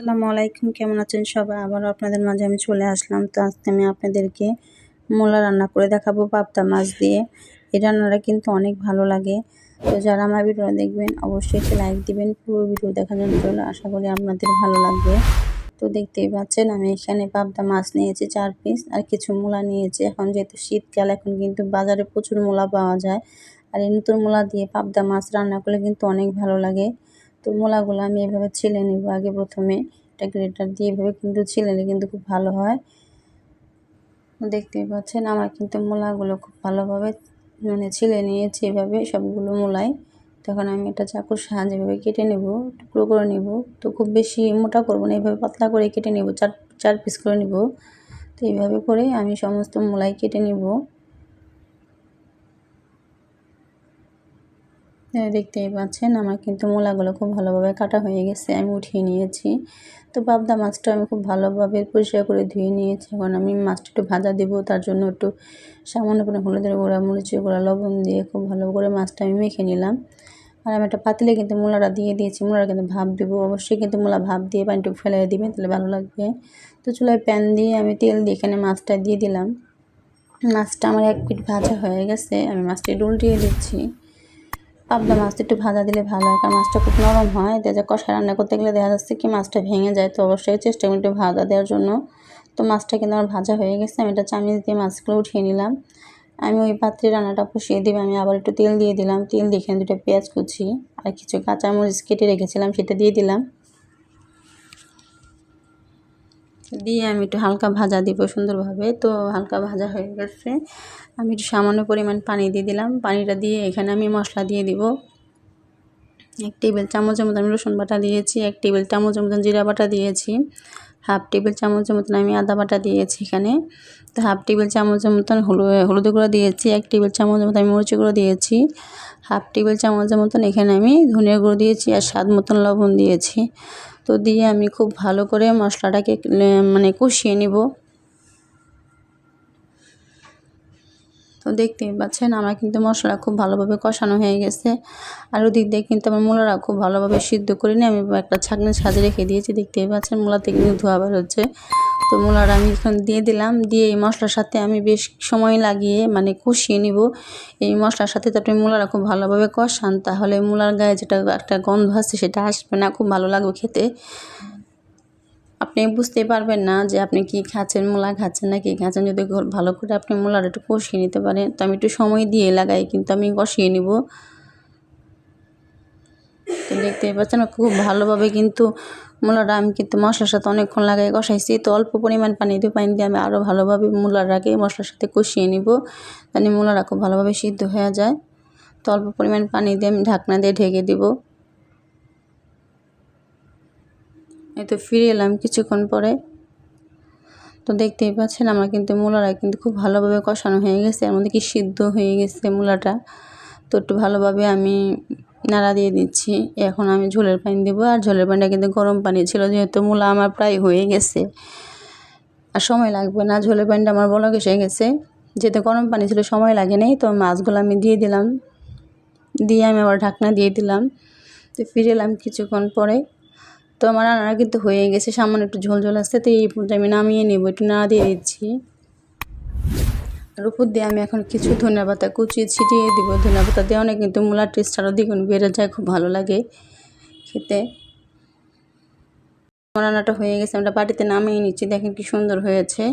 আসসালামু আলাইকুম, কেমন আছেন সবাই? আবারও আপনাদের মাঝে আমি চলে আসলাম। তো আজকে আমি আপনাদেরকে মূলা রান্না করে দেখাবো পাবদা মাছ দিয়ে। এই রান্নাটা কিন্তু অনেক ভালো লাগে। তো যারা আমার ভিডিও দেখবেন, অবশ্যই একটি লাইক দিবেন। পুরো ভিডিও দেখার জন্য আশা করি আপনাদের ভালো লাগবে। তো দেখতেই পাচ্ছেন, আমি এখানে পাবদা মাছ নিয়েছি চার পিস আর কিছু মূলা নিয়েছি। এখন যেহেতু শীতকাল, এখন কিন্তু বাজারে প্রচুর মূলা পাওয়া যায়। আর এই নতুন মূলা দিয়ে পাবদা মাছ রান্না করলে কিন্তু অনেক ভালো লাগে। তো মোলাগুলো আমি এভাবে ছিলে নেব। আগে প্রথমে এটা গ্রেটার দিয়ে এভাবে কিন্তু ছিলে নিলে কিন্তু খুব ভালো হয়। দেখতেই পাচ্ছেন, আমার কিন্তু মোলাগুলো খুব ভালোভাবে মানে ছিলে নিয়েছি এভাবে সবগুলো মোলাই। তখন আমি এটা চাকুর সাহায্যে এভাবে কেটে নেব টুকরো করে নেব। তো খুব বেশি মোটা করব না, এভাবে পাতলা করে কেটে নেব, চার চার পিস করে নেব। তো এইভাবে করে আমি সমস্ত মোলাই কেটে নেব। দেখতেই পাচ্ছেন আমার কিন্তু মূলাগুলো খুব ভালোভাবে কাটা হয়ে গেছে, আমি উঠিয়ে নিয়েছি। তো পাবদা মাছটা আমি খুব ভালোভাবে পরিষ্কার করে ধুয়ে নিয়েছি। এখন আমি মাছটা একটু ভাজা দেবো, তার জন্য একটু সামান্য করে হলুদের গুঁড়া, মরিচের গুঁড়া, লবণ দিয়ে খুব ভালো করে মাছটা আমি মেখে নিলাম। আর আমি একটা পাতিলে কিন্তু মূলাটা দিয়ে দিয়েছি মূলাটা কিন্তু ভাপ দেবো। অবশ্যই কিন্তু মূলা ভাপ দিয়ে পানিটুকু ফেলে দিবেন, তাহলে ভালো লাগবে। তো চুলায় প্যান দিয়ে আমি তেল দিয়ে এখানে মাছটা দিয়ে দিলাম। মাছটা আমার এক পিট ভাজা হয়ে গেছে, আমি মাছটা উল্টিয়ে দিচ্ছি। পাবদা মাছটা একটু ভাজা দিলে ভালো হয়, কারণ মাছটা খুব নরম হয়। দেখা কষা রান্না করতে গেলে দেখা যাচ্ছে কি মাছটা ভেঙে যায়, তো অবশ্যই চেষ্টা করি একটু ভাজা দেওয়ার জন্য। তো মাছটা কিন্তু আমার ভাজা হয়ে গেছে, আমি এটা চামিচ দিয়ে মাছগুলো উঠিয়ে নিলাম। আমি ওই পাত্রে রান্নাটা বসিয়ে দিই আমি আবার একটু তেল দিয়ে দিলাম। তেল দিয়ে এখানে দুটো পেঁয়াজ কুচি আর কিছু কাঁচামরিচ কেটে রেখেছিলাম, সেটা দিয়ে দিলাম। দিয়ে আমি একটু হালকা ভাজা দিব সুন্দরভাবে। তো হালকা ভাজা হয়ে গেছে। আমি একটু সামান্য পরিমাণ পানি দিয়ে দিলাম। পানিটা দিয়ে এখানে আমি মশলা দিয়ে দিব। এক টেবিল চামচের মতন আমি রসুন বাটা দিয়েছি, এক টেবিল চামচের মতন জিরা বাটা দিয়েছি। হাফ টেবিল চামচের মতন আমি আদা বাটা দিয়েছি এখানে। তো হাফ টেবিল চামচের মতন হলু, হলুদ গুঁড়ো দিয়েছি, এক টেবিল চামচের মতো আমি মরিচ গুঁড়ো দিয়েছি। হাফ টেবিল চামচের মতন এখানে আমি ধনিয়া গুঁড়ো দিয়েছি আর স্বাদ মতন লবণ দিয়েছি। তো দিয়ে আমি খুব ভালো করে মশলাটাকে মানে কষিয়ে নিব। তো দেখতেই পাচ্ছেন, আমার কিন্তু মশলা খুব ভালোভাবে কষানো হয়ে গেছে। আর ওদিক দিয়ে কিন্তু আমার মূলারা খুব ভালোভাবে সিদ্ধ করে নিয়ে আমি একটা ছাঁকনি সাজে রেখে দিয়েছি। দেখতেই পাচ্ছেন, মূলাতে কিন্তু ধোয়া বের হচ্ছে। তো মূলাটা আমি এখন দিয়ে দিলাম, দিয়ে এই মশলার সাথে আমি বেশ সময় লাগিয়ে মানে কষিয়ে নিব। এই মশলার সাথে তো আপনি মূলারা খুব ভালোভাবে কষান, তাহলে মূলার গায়ে যেটা একটা গন্ধ আছে সেটা আসবে না, খুব ভালো লাগবে খেতে। আপনি বুঝতেই পারবেন না যে আপনি কি খাচ্ছেন, মূলা খাচ্ছেন না কি খাচ্ছেন। যদি ভালো করে আপনি মূলাটা একটু কষিয়ে নিতে পারেন। তো আমি একটু সময় দিয়ে লাগাই, কিন্তু আমি কষিয়ে নিব। তো দেখতেই পাচ্ছেন, খুব ভালোভাবে কিন্তু মূলাটা আমি কিন্তু মশলার সাথে অনেকক্ষণ লাগাই, কষাইছি। তো অল্প পরিমাণ পানি দিয়ে পানি দিয়ে আমি আরও ভালোভাবে মূলাটাকে মশলার সাথে কষিয়ে নিব। মানে মূলাটা খুব ভালোভাবে সিদ্ধ হয়ে যায়। তো অল্প পরিমাণ পানি দিয়ে আমি ঢাকনা দিয়ে ঢেকে দিব। এই তো ফিরে এলাম কিছুক্ষণ পরে। তো দেখতেই পাচ্ছেন আমার কিন্তু মূলাটা কিন্তু খুব ভালোভাবে কষানো হয়ে গেছে, এর মধ্যে কি সিদ্ধ হয়ে গেছে মূলাটা। তো একটু ভালোভাবে আমি নাড়া দিয়ে দিচ্ছি। এখন আমি ঝোলের পানি দেবো, আর ঝোলের পানিটা কিন্তু গরম পানি ছিল, যেহেতু মূলা আমার প্রায় হয়ে গেছে। আর সময় লাগবে না, ঝোলের পানিটা আমার বলক এসে গেছে। যেহেতু গরম পানি ছিল, সময় লাগে নেই, তো মাছগুলো আমি দিয়ে দিলাম। দিয়ে আমি আবার ঢাকনা দিয়ে দিলাম। তো ফিরে এলাম কিছুক্ষণ পরে। তো আমার রান্না কিন্তু হয়ে গেছে, সামান্য একটু ঝোল ঝোল আসছে তো এই পর্যায়ে আমি নামিয়ে নেব, একটু না দিয়ে দিচ্ছি। আর উপর দিয়ে আমি এখন কিছু ধনিয়া পাতা কুচিয়ে ছিটিয়ে দিব, ধনিয়া পাতা দিয়ে অনেক কিন্তু মূলার টেস্ট আরও দ্বিগুণ বেড়ে যায়, খুব ভালো লাগে খেতে। আমার রান্নাটা হয়ে গেছে, আমরা বাড়িতে নামিয়ে নিচ্ছি, দেখেন কি সুন্দর হয়েছে।